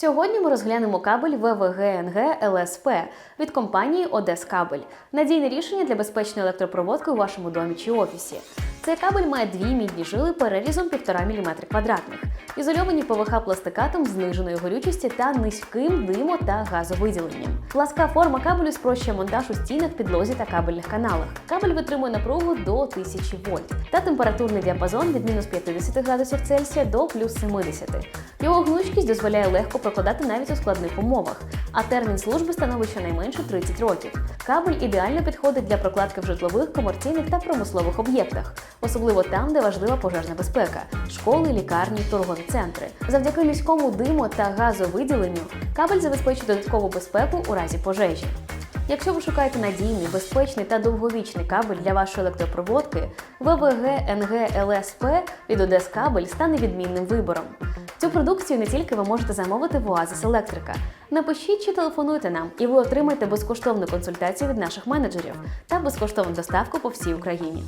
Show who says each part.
Speaker 1: Сьогодні ми розглянемо кабель ВВГ-НГ ЛСП від компанії Одескабель. Надійне рішення для безпечної електропроводки у вашому домі чи офісі. Цей кабель має дві мідні жили перерізом 1,5 мм квадратних, ізольовані ПВХ пластикатом зниженої горючості та низьким димо та газовиділенням. Пласка форма кабелю спрощує монтаж у стінах, підлозі та кабельних каналах. Кабель витримує напругу до 1000 вольт та температурний діапазон від мінус 50 градусів Цельсія до плюс 70. Його гнучкість дозволяє легко прокладати навіть у складних умовах, а термін служби становить щонайменше 30 років. Кабель ідеально підходить для прокладки в житлових, комерційних та промислових об'єктах, особливо там, де важлива пожежна безпека школи, лікарні, торгові центри. Завдяки низькому диму та газовиділенню кабель забезпечить додаткову безпеку у разі пожежі. Якщо ви шукаєте надійний, безпечний та довговічний кабель для вашої електропроводки, ВВГ НГ ЛСП від Одескабель стане відмінним вибором. Цю продукцію не тільки ви можете замовити в Оазис Електрика. Напишіть чи телефонуйте нам, і ви отримаєте безкоштовну консультацію від наших менеджерів та безкоштовну доставку по всій Україні.